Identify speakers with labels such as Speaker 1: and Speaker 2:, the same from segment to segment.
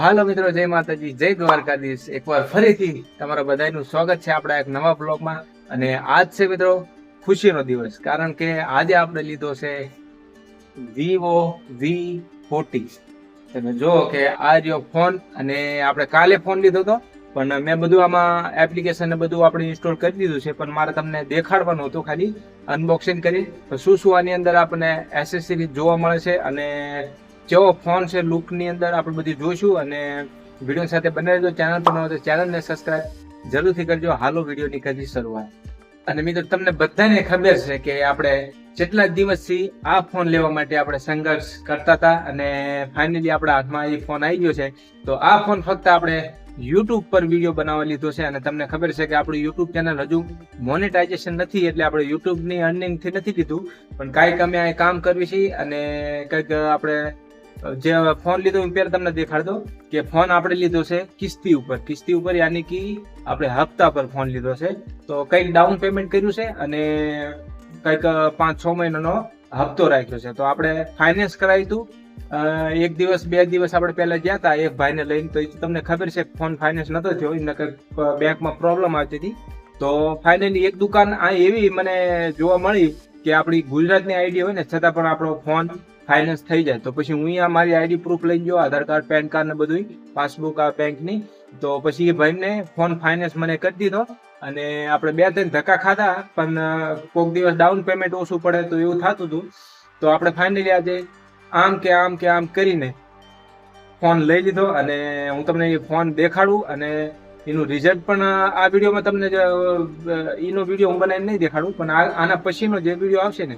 Speaker 1: હાલો મિત્રો, જય માતાજી, જય દ્વારકાધીશ. એકવાર ફરીથી તમારા બધાનું સ્વાગત છે આપણા એક નવા બ્લોગમાં. અને આજ છે મિત્રો, ખુશીનો દિવસ, કારણ કે આજે આપણે લીધો છે વિવો વી ફોર્ટી તમે જો કે આ રહ્યો ફોન, અને આપણે કાલે ફોન લીધો હતો, પણ મેં બધું આમાં એપ્લિકેશન બધું આપણે ઇન્સ્ટોલ કરી દીધું છે, પણ મારે તમને દેખાડવાનું હતું ખાલી અનબોક્સિંગ કરી. શું શું આની અંદર આપણને એસેસરીઝ જોવા મળે છે, અને જેવો ફોન છે લુકની અંદર આપણે બધું જોઈશું અને વીડિયો સાથે બને રહેજો ચેનલ પર તો ચેનલને સબસ્ક્રાઇબ જરૂરથી કરજો. હાલો વિડીયોની કરી શરૂઆત. અને મિત્રો, તમને બધાને ખબર છે કે આપણે જેટલા દિવસથી આ ફોન લેવા માટે આપણે સંઘર્ષ કરતા હતા અને ફાઇનલી આપણા હાથમાં એ ફોન આવી ગયો છે. તો આ ફોન ફક્ત આપણે યુટ્યુબ પર વીડિયો બનાવવા લીધો છે અને તમને ખબર છે કે આપણું યુટ્યુબ ચેનલ હજુ મોનેટાઇઝેશન નથી એટલે આપણે યુટ્યુબની અર્નિંગથી નથી લીધું. પણ કાંઈક અમે આ કામ કરવી છીએ અને કંઈક આપણે જે ફોન લીધો, હું પહેલા તમને દેખાડ દો કે ફોન આપણે લીધો છે કિસ્તી ઉપર. કિસ્તી ઉપર યાની કે આપણે હપ્તા પર ફોન લીધો છે. તો કંઈક ડાઉન પેમેન્ટ કર્યું છે અને કંઈક પાંચ છ મહિનાનો હપ્તો રાખ્યો છે. તો આપણે ફાઇનાન્સ કરાવ્યું હતું એક દિવસ, બે દિવસ આપણે પહેલા ગયા હતા એક ભાઈને લઈને. તો તમને ખબર છે, ફોન ફાઇનાન્સ નતો થયો. એને કંઈક બેંકમાં પ્રોબ્લેમ આવતી હતી. તો ફાઇનલી એક દુકાન આ એવી મને જોવા મળી કે આપણી ગુજરાતની આઈડી હોય ને, છતાં પણ આપણો ફોન ફાઇનાન્સ થઈ જાય. તો પછી હું આ મારી આઈડી પ્રૂફ લઈને ગયો આધાર કાર્ડ પેન કાર્ડ ને બધું પાસબુક આ બેંકની તો પછી એ ભાઈને ફોન ફાઇનાન્સ મને કરી દીધો. અને આપણે બે ત્રણ ધક્કા ખાધા પણ કોઈક દિવસ ડાઉન પેમેન્ટ ઓછું પડે તો એવું થતું હતું તો આપણે ફાઇનલી આજે આમ કે આમ કે આમ કરીને ફોન લઈ લીધો અને હું તમને એ ફોન દેખાડું અને એનું રિઝલ્ટ પણ આ વિડીયોમાં તમને જે, એનો વીડિયો હું બનાવીને નહીં દેખાડું પણ આના પછીનો જે વીડિયો આવશે ને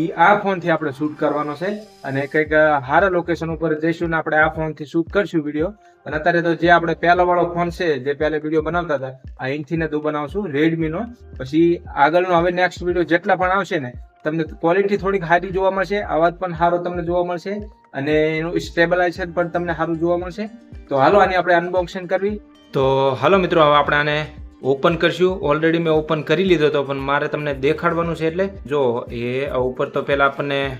Speaker 1: એ આ ફોનથી આપણે શૂટ કરવાનો છે અને કંઈક સારા લોકેશન ઉપર જઈશું ને આપણે આ ફોનથી શૂટ કરશું વીડિયો અને અત્યારે તો જે આપણે પહેલો વાળો ફોન છે, જે પહેલે વીડિયો બનાવતા હતા, આ ઇન્થીને તું બનાવશું રેડમીનો પછી આગળનો હવે નેક્સ્ટ વીડિયો જેટલા પણ આવશે ને, તમને ક્વોલિટી થોડીક સારી જોવા મળશે, અવાજ પણ સારો તમને જોવા મળશે, અને એનું સ્ટેબલાઇઝેશન પણ તમને સારું જોવા મળશે. તો હાલો આની આપણે અનબોક્સિંગ કરવી. તો હાલો મિત્રો, હવે આપણે આને ઓપન કરશું. ઓલરેડી મેં ઓપન કરી લીધો હતો પણ મારે તમને દેખાડવાનું છે એટલે જો એ ઉપર તો પહેલાં આપણને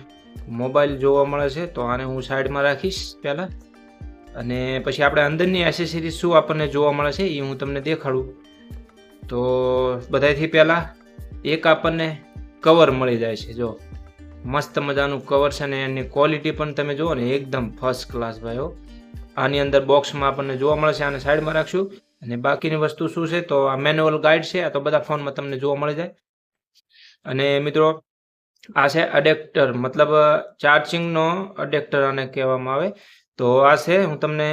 Speaker 1: મોબાઈલ જોવા મળે છે, તો આને હું સાઈડમાં રાખીશ પહેલાં. અને પછી આપણે અંદરની એસેસરીઝ શું આપણને જોવા મળે છે એ હું તમને દેખાડું. તો બધાથી પહેલાં એક આપણને કવર મળી જાય છે, જો. મસ્ત મજાનું કવર છે ને એની ક્વોલિટી પણ તમે જુઓ ને, એકદમ ફર્સ્ટ ક્લાસ ભાઈઓ આની અંદર બોક્સમાં આપણને જોવા મળે છે, આને સાઈડમાં રાખશું. અને બાકીની વસ્તુ શું છે? તો આ મેન્યુઅલ ગાઈડ છે, આ તો બધા ફોનમાં તમને જોવા મળી જાય. અને મિત્રો, આ છે અડેક્ટર મતલબ ચાર્જિંગનો અડેક્ટર આને કહેવામાં આવે. તો આ છે, હું તમને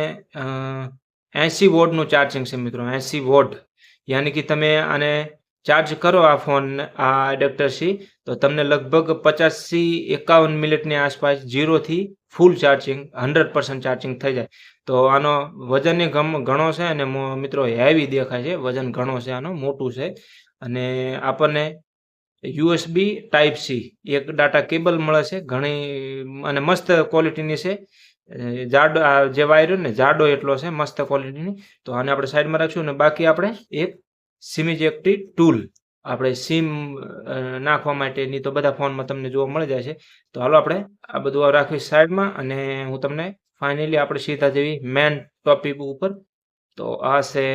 Speaker 1: એંસી વોટનું ચાર્જિંગ છે મિત્રો એંસી વોટ. યાની કે તમે આને ચાર્જ કરો આ ફોન, આ એડેપ્ટરથી તો તમને લગભગ પચાસથી એકાવન મિનિટની આસપાસ જીરોથી full charging hundred percent charging થઈ જાય. તો આનો વજન ગમ, ઘણો છે અને મિત્રો હેવી દેખાય છે. વજન ઘણો છે આનો, મોટું છે. અને આપણને યુએસબી ટાઈપ સી એક ડાટા કેબલ મળે છે, ઘણી, અને મસ્ત ક્વોલિટીની છે. જાડો જે વાયર ને, જાડો એટલો છે, મસ્ત ક્વોલિટીની તો આને આપણે સાઈડમાં રાખશું અને બાકી આપણે એક સિમિજેક્ટી ટૂલ આપણે સિમ નાખવા માટેની તો બધા ફોનમાં તમને જોવા મળી જાય છે. તો હાલો આપણે આ બધું રાખવી સાઈડમાં અને હું તમને ફાઇનલી આપણે સીધા જેવી મેન ટોપિક ઉપર. તો આ છે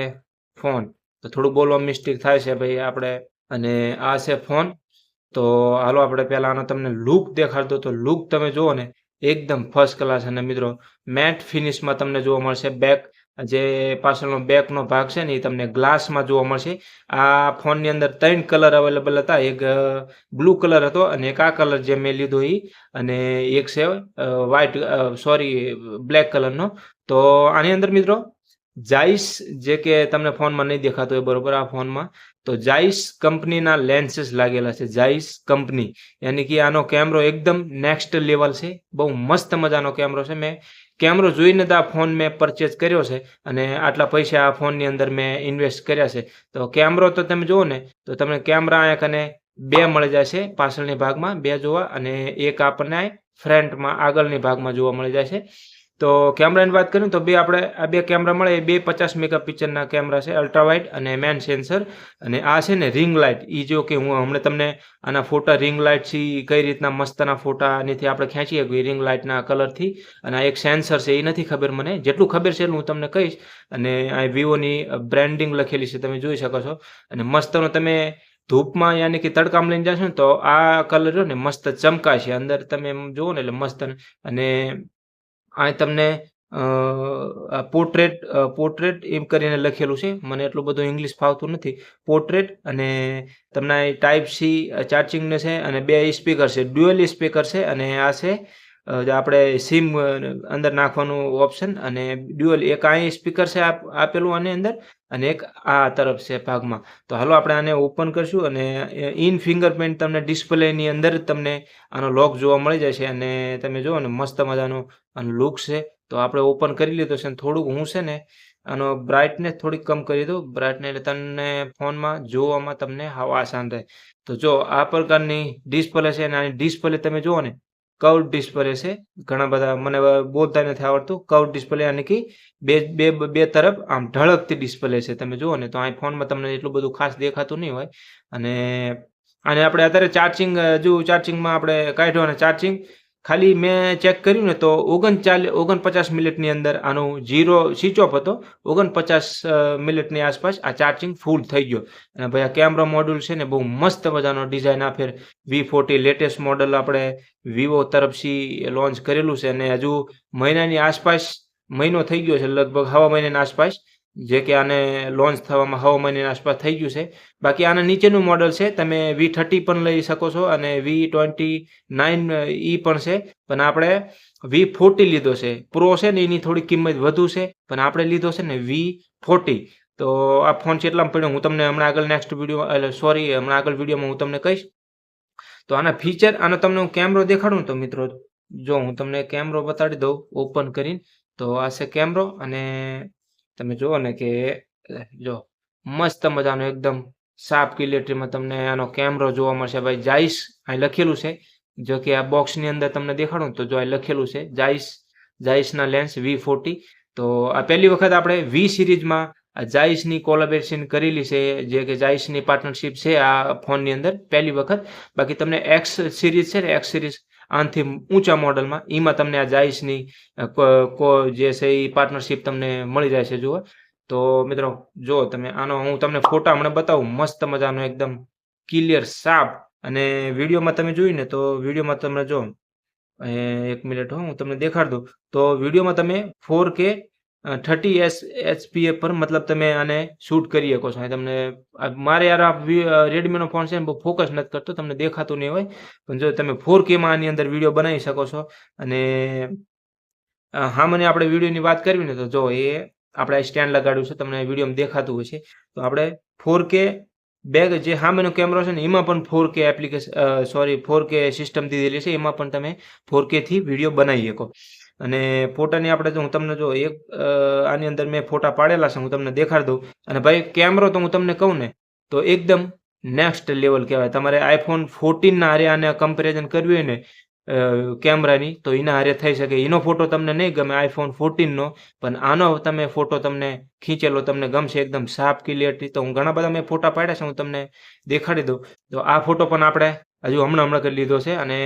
Speaker 1: ફોન. તો થોડું બોલવા મિસ્ટેક થાય છે ભાઈ આપણે. અને આ છે ફોન. તો હાલો આપણે પહેલાં આનો તમને લુક દેખાડતો તો લુક તમે જુઓ ને, એકદમ ફર્સ્ટ ક્લાસ અને મિત્રો મેટ ફિનિશમાં તમને જોવા મળશે. બેક જે પાછળનો બેકનો ભાગ છે ને એ તમને ગ્લાસમાં જોવા મળશે. આ ફોનની અંદર ત્રણ કલર અવેલેબલ હતા. એક બ્લુ કલર હતો અને એક આ કલર જે મેં લીધો એ અને એક છે વ્હાઇટ સોરી બ્લેક કલરનો તો આની અંદર મિત્રો જાઈસ જે કે તમને ફોનમાં નહીં દેખાતો હોય, બરોબર આ ફોનમાં તો જાઈસ કંપનીના લેન્સીસ લાગેલા છે જાઈસ કંપની યાની કે આનો કેમેરો એકદમ નેક્સ્ટ લેવલ છે, બહુ મસ્ત મજાનો કેમેરો છે. મેં કેમેરો જોઈને તો આ ફોન મેં પરચેઝ કર્યો છે અને આટલા પૈસા આ ફોનની અંદર મેં ઇન્વેસ્ટ કર્યા છે. તો કેમેરો તો તમે જુઓ ને, તો તમને કેમેરા અહીંયા કને બે મળી જાય છે પાછળની ભાગમાં, બે જોવા અને એક આપણને ફ્રન્ટમાં આગળની ભાગમાં જોવા મળી જાય છે.
Speaker 2: તો કેમેરાની વાત કરીએ તો બે આપણે, આ બે કેમેરા મળે, એ બે પચાસ મેગા પિક્ચરના કેમેરા છે અલ્ટ્રાવાઇટ અને મેન સેન્સર અને આ છે ને રિંગ લાઇટ એ જો કે હું હમણાં તમને આના ફોટા રિંગ લાઇટ છે કઈ રીતના મસ્તના ફોટા એનીથી આપણે ખેંચી શકીએ રિંગ લાઇટના કલરથી અને આ એક સેન્સર છે એ નથી ખબર મને. જેટલું ખબર છે એટલું હું તમને કહીશ. અને આ વિવોની બ્રાન્ડિંગ લખેલી છે, તમે જોઈ શકો છો. અને મસ્તનો તમે ધૂપમાં યાની કે તડકામાં લઈને જશો ને તો આ કલર રહ્યો ને મસ્ત ચમકાશે. અંદર તમે જુઓ ને એટલે મસ્ત અને આ તમને પોર્ટ્રેટ પોર્ટ્રેટ એમ કરીને લખેલું છે. મને એટલું બધું ઇંગ્લિશ ફાવતું નથી. પોર્ટ્રેટ અને તમને ટાઈપ સી ચાર્જિંગને છે અને બે સ્પીકર છે. ડ્યુઅલ સ્પીકર છે અને આ છે આપણે સિમ અંદર નાખવાનું ઓપ્શન અને ડ્યુઅલ એક અહીં સ્પીકર છે આપ- આપેલું આની અંદર અને એક આ તરફ છે ભાગમાં. તો હાલો આપણે આને ઓપન કરશું અને ઇન ફિંગરપ્રિન્ટ તમને ડિસ્પ્લેની અંદર તમને આનો લોક જોવા મળી જાય છે અને તમે જુઓ ને મસ્ત મજાનો આનો લુક છે. તો આપણે ઓપન કરી લીધો છે થોડુંક હું છે ને આનો બ્રાઇટનેસ થોડીક કમ કરી દઉં બ્રાઇટને એટલે તમને ફોનમાં જોવામાં તમને આસાન રહે. તો જો આ પ્રકારની ડિસ્પ્લે છે અને આની ડિસ્પ્લે તમે જુઓ ને કર્વ ડિસ્પ્લે છે. ઘણા બધા મને બોલતા નથી આવડતું. કર્વ ડિસ્પ્લે યાની કે બે બે બે તરફ આમ ઢળકતી ડિસ્પ્લે છે. તમે જુઓ ને તો આ ફોનમાં તમને એટલું બધું ખાસ દેખાતું નહીં હોય. અને અને આપણે અત્યારે ચાર્જિંગ જો ચાર્જિંગમાં આપણે કાઢ્યો અને ચાર્જિંગ ખાલી મેં ચેક કર્યું ને તો ઓગણચાલીસ ઓગણપચાસ મિનિટની અંદર આનું જીરો સ્વિચ ઓફ હતો. ઓગણપચાસ મિનિટની આસપાસ આ ચાર્જિંગ ફૂલ થઈ ગયો. અને ભાઈ આ કેમેરા મોડ્યુલ છે ને બહુ મસ્ત મજાનો ડિઝાઇન આપે વી ફોર્ટી લેટેસ્ટ મોડલ આપણે વિવો તરફથી લોન્ચ કરેલું છે અને હજુ મહિનાની આસપાસ, મહિનો થઈ ગયો છે, લગભગ હવા મહિનાની આસપાસ. જે કે આને લોન્ચ થવામાં હવા મહિનાની આસપાસ થઈ ગયું છે. બાકી આના નીચેનું મોડલ છે, તમે વી થર્ટી પણ લઈ શકો છો અને વી ટ્વેન્ટી નાઇન ઈ પણ છે. પણ આપણે વી ફોર્ટી લીધો છે. પ્રો છે ને એની થોડી કિંમત વધુ છે, પણ આપણે લીધો છે ને વી ફોર્ટી તો આ ફોન છે એટલા પડ્યો. હું તમને હમણાં આગળ નેક્સ્ટ વીડિયો એટલે સોરી હમણાં આગળ વિડીયોમાં હું તમને કહીશ. તો આના ફીચર આનો તમને હું કેમેરો દેખાડું તો મિત્રો, જો હું તમને કેમેરો બતાડી દઉં ઓપન કરીને, તો આ છે કેમેરો અને તમે જુઓ ને કે જો મસ્ત મજાનો એકદમ સાફ ક્લિયરિટીમાં તમને આનો કેમેરો જોવા મળશે. ભાઈ જાઈસ અહીં લખેલું છે. જો કે આ બોક્સની અંદર તમને દેખાડું તો જો અહીં લખેલું છે જાઈસ જાઈસના લેન્સ વી ફોર્ટી તો આ પહેલી વખત આપણે વી સિરીઝમાં આ જાઈસની કોલેબરેશન કરેલી છે, જે કે જાઈસની પાર્ટનરશિપ છે આ ફોનની અંદર પહેલી વખત. બાકી તમને એક્સ સિરીઝ છે ને એક્સ સિરીઝ આનાથી ઊંચા મોડલમાં. એમાં તમને આ કો- જે છે એ પાર્ટનરશિપ તમને મળી જાય છે, જુઓ. તો મિત્રો જો તમે, આનો હું તમને ફોટા હમણાં બતાવું. મસ્ત મજાનો એકદમ ક્લિયર સાફ અને વિડીયોમાં તમે જોયું ને તો વિડીયોમાં તમને જો એક મિનિટ હો, હું તમને દેખાડ દઉં. તો વિડીયોમાં તમે ફોર કે થર્ટી એસ એચપીએ પર મતલબ તમે આને શૂટ કરી શકો છો. તમને મારે યાર આ રેડમીનો ફોન છે બહુ ફોકસ નથી કરતો, તમને દેખાતું નહીં હોય. પણ જો તમે ફોર કેમાં આની અંદર વીડિયો બનાવી શકો છો અને હા, મને આપણે વિડીયોની વાત કરવી ને તો જો એ આપણે સ્ટેન્ડ લગાડ્યું છે, તમને વિડીયોમાં દેખાતું હોય છે. તો આપણે ફોર કે બેગ જે સામેનો કેમેરો છે ને, એમાં પણ four K application sorry four K system દીધેલી છે, એમાં પણ તમે ફોર કેથી વીડિયો બનાવી શકો. અને ફોટાની આપણે જો હું તમને જો એક આની અંદર મેં ફોટા પાડેલા છે, હું તમને દેખાડી દઉં. અને ભાઈ, કેમેરો તો હું તમને કહું ને, તો એકદમ નેક્સ્ટ લેવલ કહેવાય. તમારે આઈફોન ફોર્ટીનના હારે આને કમ્પેરિઝન કરવી હોય ને કેમેરાની, તો એના હારે થઈ શકે. એનો ફોટો તમને નહીં ગમે આઈફોન ફોર્ટીનનો પણ આનો તમે ફોટો તમને ખીંચેલો, તમને ગમશે એકદમ સાફ ક્લિયરથી તો હું ઘણા બધા મેં ફોટા પાડ્યા છે, હું તમને દેખાડી દઉં. તો આ ફોટો પણ આપણે હજુ હમણાં હમણાં કરી લીધો છે, અને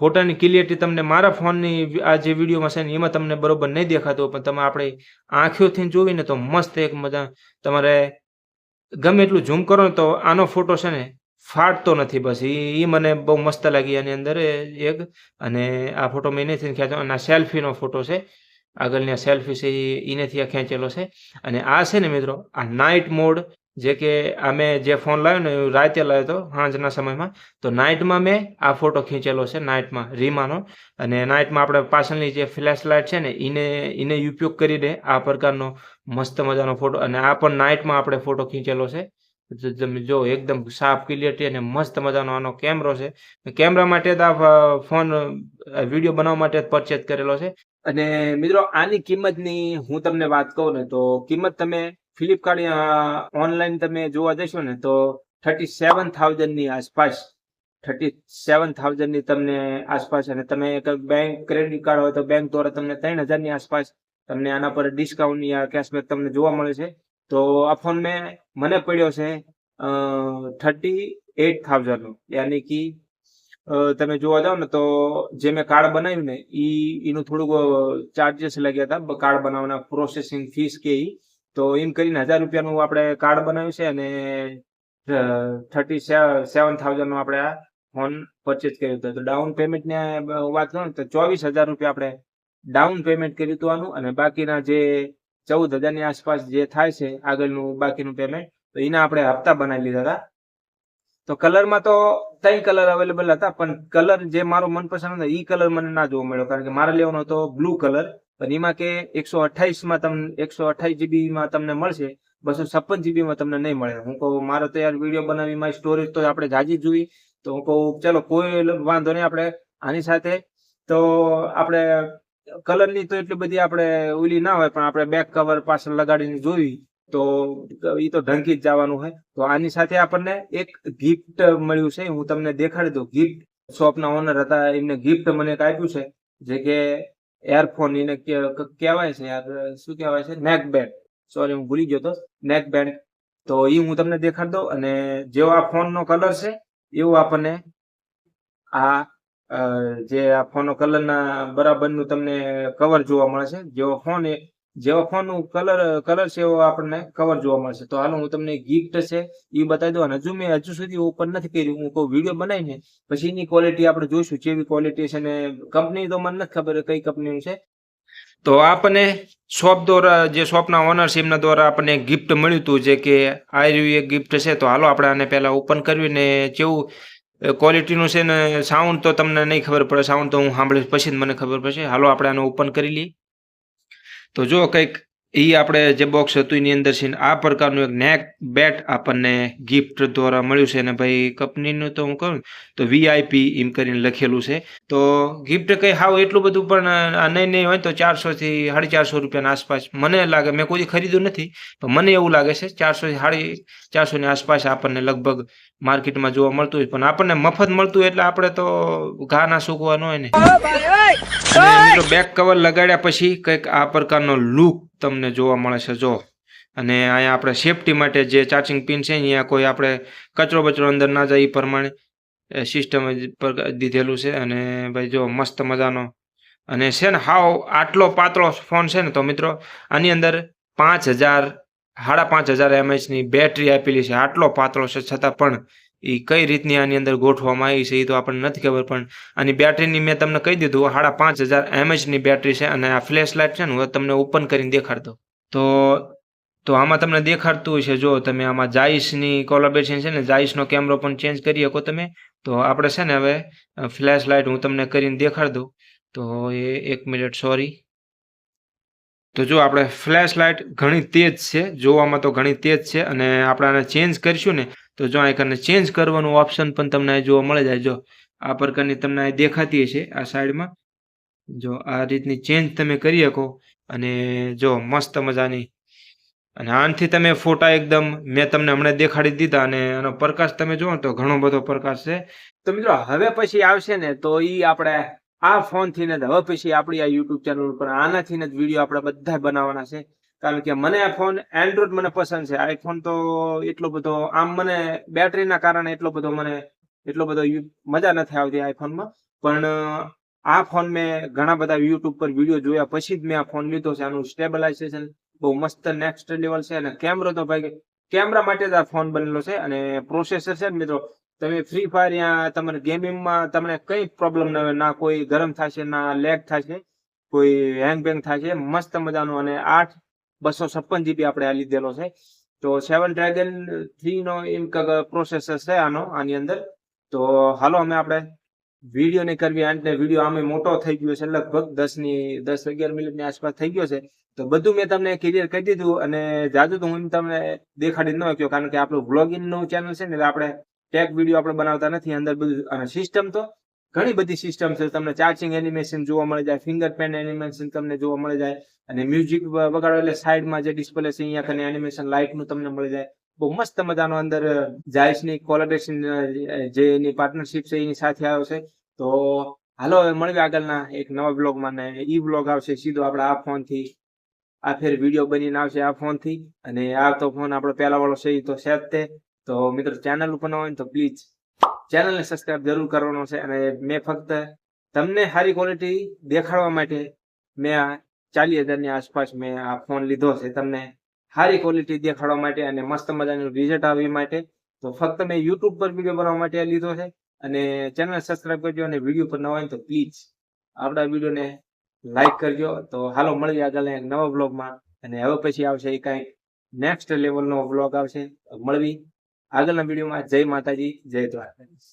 Speaker 2: ફોટાની ક્લિયરિટી તમને મારા ફોનની આ જે વિડીયોમાં છે ને, એમાં તમને બરોબર નહીં દેખાતું, પણ તમે આપણે આંખોથી જોઈને તો મસ્ત એક મજા. તમારે ગમે એટલું ઝૂમ કરો ને તો આનો ફોટો છે ને, ફાટતો નથી બસ. એ મને બહુ મસ્ત લાગી આની અંદર એક. અને આ ફોટો મેં એનેથી ખેંચ્યો અને આ સેલ્ફીનો ફોટો છે. આગળની આ સેલ્ફી છે એનેથી આ ખેંચેલો છે. અને આ છે ને મિત્રો, આ નાઇટ મોડ જે કે અમે જે ફોન લાવ્યો ને રાતે લાવ્યો હતો, સાંજના સમયમાં, તો નાઇટમાં મેં આ ફોટો ખીંચેલો છે નાઇટમાં રીમાનો. અને નાઇટમાં આપણે પાછળની જે ફ્લેશ લાઇટ છે ને, એને એને ઉપયોગ કરીને આ પ્રકારનો મસ્ત મજાનો ફોટો અને આ પણ નાઇટમાં આપણે ફોટો ખીંચેલો છે. તમે જો એકદમ સાફ ક્લિયરિટી અને મસ્ત મજાનો આનો કેમેરો છે. કેમેરા માટે જ આ ફોન વીડિયો બનાવવા માટે જ પરચેજ કરેલો છે.
Speaker 1: અને મિત્રો, આની કિંમતની હું તમને વાત કહું ને, તો કિંમત તમે ફ્લિપકાર્ટ ઓનલાઈન તમે જોવા જશો ને, તો થર્ટી સેવન થાઉઝન્ડની આસપાસ
Speaker 2: થર્ટી સેવન થાઉઝન્ડની તમને આસપાસ અને તમે બેંક ક્રેડિટ કાર્ડ હોય તો બેંક દ્વારા તમને ત્રણ હજારની આસપાસ તમને આના પર ડિસ્કાઉન્ટ યા કેશબેક તમને જોવા મળે છે. તો આ ફોન મેં, મને પડ્યો છે થર્ટી એટ થાઉઝન્ડનો યાની કે તમે જોવા જાઓ ને તો જે મેં કાર્ડ બનાવ્યું ને એ એનું થોડુંક ચાર્જીસ લાગ્યા હતા કાર્ડ બનાવવાના પ્રોસેસિંગ ફીસ કે ઈ. તો એમ કરીને હજાર રૂપિયાનું આપણે કાર્ડ બનાવ્યું છે અને થર્ટી સેવન થાઉઝન્ડનું આપણે આ ફોન પરચેસ કર્યું હતું. તો ડાઉન પેમેન્ટની વાત કરો ને, તો ચોવીસ હજાર રૂપિયા આપણે ડાઉન પેમેન્ટ કર્યું હતું આનું અને બાકીના જે ચૌદ હજારની આસપાસ જે થાય છે, આગળનું બાકીનું પેમેન્ટ તો એના આપણે હપ્તા બનાવી લીધા હતા. તો કલરમાં તો ત્રણ કલર અવેલેબલ હતા, પણ કલર જે મારો મનપસંદ હતો એ કલર મને ના જોવા મળ્યો, કારણ કે મારે લેવાનો હતો બ્લુ કલર. પણ એમાં કે એકસો અઠ્ઠાવીસમાં તમને, એકસો અઠ્ઠાવીસ જીબી માં તમને મળશે, બસો છપ્પન જીબી માં તમને નહીં મળે. હું કહું, મારો તૈયાર વીડિયો બનાવી, મારી સ્ટોરેજ તો આપણે જાજી જોઈ. તો હું કહું, ચલો, કોઈ વાંધો નહીં આપણે આની સાથે. તો આપણે કલરની તો એટલી બધી આપણે ઓલી ના હોય, પણ આપણે બેક કવર પાછળ લગાડીને જોઈ, તો એ તો ઢંકી જ જવાનું હોય તો આની સાથે આપણને એક ગિફ્ટ મળ્યું છે, હું તમને દેખાડી દઉં. ગિફ્ટ શોપના ઓનર હતા, એમને ગિફ્ટ મને એક આપ્યું છે, જે કે એરફોન એને કહેવાય છે યાર, શું કહેવાય છે? નેક બેન્ડ સોરી હું ભૂલી ગયો તો. નેક બેન્ડ તો એ હું તમને દેખાડ દઉં અને જેવો આ ફોનનો કલર છે, એવું આપણને આ જે આ ફોનનો કલરના બરાબરનું તમને કવર જોવા મળે છે. જેવો ફોન એ જેવો ફોનનું કલર કલર છે એવો આપણને કવર જોવા મળશે. તો હાલો, હું તમને ગિફ્ટ છે, એ બતાવી દઉં. હજુ મેં હજુ સુધી ઓપન નથી કર્યું. હું કોઈ વીડિયો બનાવીને, પછી એની ક્વોલિટી આપણે જોઈશું, કેવી ક્વોલિટી છે ને કંપની તો મને નથી ખબર કઈ કંપનીનું છે. તો આપણને શોપ દ્વારા, જે શોપના ઓનર છે, એમના દ્વારા આપણને ગિફ્ટ મળ્યું હતું, જે કે આયુ એક ગિફ્ટ છે. તો હાલો, આપણે આને પહેલા ઓપન કરવી ને જેવું ક્વોલિટીનું છે ને સાઉન્ડ તો તમને નહીં ખબર પડે. સાઉન્ડ તો હું સાંભળીશ, પછી જ મને ખબર પડશે. હાલો, આપણે આને ઓપન કરી લઈએ. તો જો કંઈક એ આપણે જે બોક્સ હતું એની અંદર છે ને આ પ્રકારનું એક નેક બેટ આપણને ગિફ્ટ દ્વારા મળ્યું છે. અને ભાઈ કંપનીનું તો હું કહું તો વીઆઈપી એમ કરીને લખેલું છે. તો ગિફ્ટ કંઈ હાવ એટલું બધું પણ નહીં નહીં હોય તો ચારસોથી સાડી ચારસો રૂપિયાના આસપાસ મને લાગે મેં કોઈ ખરીદ્યું નથી પણ મને એવું લાગે છે ચારસો થી સાડી ચારસોની આસપાસ આપણને લગભગ માર્કેટમાં જોવા મળતું હોય પણ આપણને મફત મળતું એટલે આપણે તો ઘા ના સૂકવા ન. હોય ને બેક કવર લગાડ્યા પછી કંઈક આ પ્રકારનો લુક તમને જોવા મળે છે, જો. અને અહીંયા આપણે સેફટી માટે જે ચાર્જિંગ પિન છે, અહીંયા કોઈ આપણે કચરો બચરો અંદર ના જાય એ પ્રમાણે સિસ્ટમ દીધેલું છે. અને ભાઈ જો મસ્ત મજાનો. અને છે ને હાવ આટલો પાતળો ફોન છે ને તો મિત્રો, આની અંદર પાંચ હજાર, સાડા પાંચ હજાર એમએચની બેટરી આપેલી છે. આટલો પાતળો છે, છતાં પણ એ કઈ રીતની આની અંદર ગોઠવવામાં આવી છે એ તો આપણને નથી ખબર, પણ આની બેટરીની મેં તમને કહી દીધું સાડા પાંચ હજાર એમએચની બેટરી છે અને આ ફ્લેશ લાઇટ છે ને, હું તમને ઓપન કરીને દેખાડતો. તો તો આમાં તમને દેખાડતું હોય છે જો તમે આમાં જાઈસની કોલાબેશન છે ને જાઈસનો કેમેરો પણ ચેન્જ કરી શકો તમે. તો આપણે છે ને હવે ફ્લેશ લાઇટ હું તમને કરીને દેખાડ દઉં તો એ એક મિનિટ સોરી તો જો આપણે ફ્લેશ લાઇટ ઘણી તેજ છે, જોવામાં તો ઘણી તેજ છે અને આપણે આને ચેન્જ કરીશું ને તો જો આ ચેન્જ કરવાનું ઓપ્શન પણ તમને જોવા મળે જાય જો આ પ્રકારની તમને દેખાતી હશે આ સાઈડમાં જો આ રીતની ચેન્જ તમે કરી શકો અને જો મસ્ત મજાની અને આનથી તમે ફોટા એકદમ મેં તમને હમણાં દેખાડી દીધા અને આનો પ્રકાશ તમે જુઓ તો ઘણો બધો પ્રકાશ છે. તો મિત્રો, હવે પછી આવશે ને તો ઈ આપણે આ ફોનથી ને હવે પછી આપણી આ યુટ્યુબ ચેનલ ઉપર આનાથી ને જ વીડિયો આપણે બધા બનાવવાના છે. કારણ કે મને આ ફોન એન્ડ્રોઈડ મને પસંદ છે. આઈફોન તો એટલો બધો, આમ મને બેટરીના કારણે એટલો બધો મને, એટલો બધો મજા નથી આવતી આઈફોનમાં પણ આ ફોન મેં ઘણા બધા યુટ્યુબ પર વીડિયો જોયા પછી જ મેં આ ફોન લીધો છે. આનું સ્ટેબલાઇઝેશન બહુ મસ્ત નેક્સ્ટ લેવલ છે અને કેમેરો તો ભાઈ કેમેરા માટે જ આ ફોન બનેલો છે અને પ્રોસેસર છે ને મિત્રો. તમે ફ્રી ફાયર યા તમારે ગેમિંગમાં તમને કઈ પ્રોબ્લેમ ના આવે ના કોઈ ગરમ થશે, ના લેગ થશે, કોઈ હેંગ બેંગ થશે, મસ્ત મજાનું અને આઠ બસો છપ્પન જીબી આપણે આ લીધેલો છે. તો સેવન ડ્રેગન થ્રી નો એમ પ્રોસેસર છે આનો, આની અંદર. તો હાલો અમે આપણે વીડિયો ની કરવી અને વીડિયો આમે મોટો થઈ ગયો છે, લગભગ દસની દસ અગિયાર મિનિટની આસપાસ થઈ ગયો છે. તો બધું મેં તમને ક્લિયર કરી દીધું અને જાજુ તો હું તમને દેખાડી ન શક્યો, કારણ કે આપણું બ્લોગિંગનું ચેનલ છે ને એટલે આપણે ટેક વીડિયો આપણે બનાવતા નથી, અંદર બધું, અને સિસ્ટમ તો ઘણી બધી સિસ્ટમ છે. તમને ચાર્જિંગ એનિમેશન જોવા મળે જાય ફિંગર પેન એનિમેશન તમને જોવા મળે જાય અને મ્યુઝિક વગાડો એટલે સાઈડમાં જે ડિસ્પ્લે છે અહીંયા કને એનિમેશન લાઇટનું તમને મળી જાય.
Speaker 1: બહુ મસ્ત મજાનો અંદર જાયસની કોલેબરેશન જે એની પાર્ટનરશિપ છે, એની સાથે આવ્યો છે. તો હાલો, હવે મળીએ આગળના એક નવા બ્લોગમાં ને ઈ બ્લોગ આવશે સીધો આપણે આ ફોનથી આ ફેર વીડિયો બનીને આવશે આ ફોનથી અને આ તો ફોન આપણો પહેલા વાળો છે એ તો છે જ તે. તો મિત્રો ચેનલ ઉપર ન હોય તો પ્લીઝ ચેનલને સબસ્ક્રાઇબ જરૂર કરવાનો છે અને મેં ફક્ત તમને સારી ક્વોલિટી દેખાડવા માટે મેં આ ચાલીસ હજારની આસપાસ મેં આ ફોન લીધો છે. તમને સારી ક્વોલિટી દેખાડવા માટે અને મસ્ત મજાનું રિઝલ્ટ આવવા માટે તો ફક્ત મેં યુટ્યુબ પર વીડિયો બનાવવા માટે લીધો છે. અને ચેનલ સબસ્ક્રાઇબ કરજો અને વીડિયો પર ન હોય તો પ્લીઝ આપણા વિડીયોને લાઈક કરજો. તો હાલો મળીએ આગળ એક નવા બ્લોગમાં અને હવે પછી આવશે એ કાંઈક નેક્સ્ટ લેવલનો બ્લોગ આવશે. મળવી. આગળના વિડીયોમાં જય માતાજી જય દ્વારકાધીશ.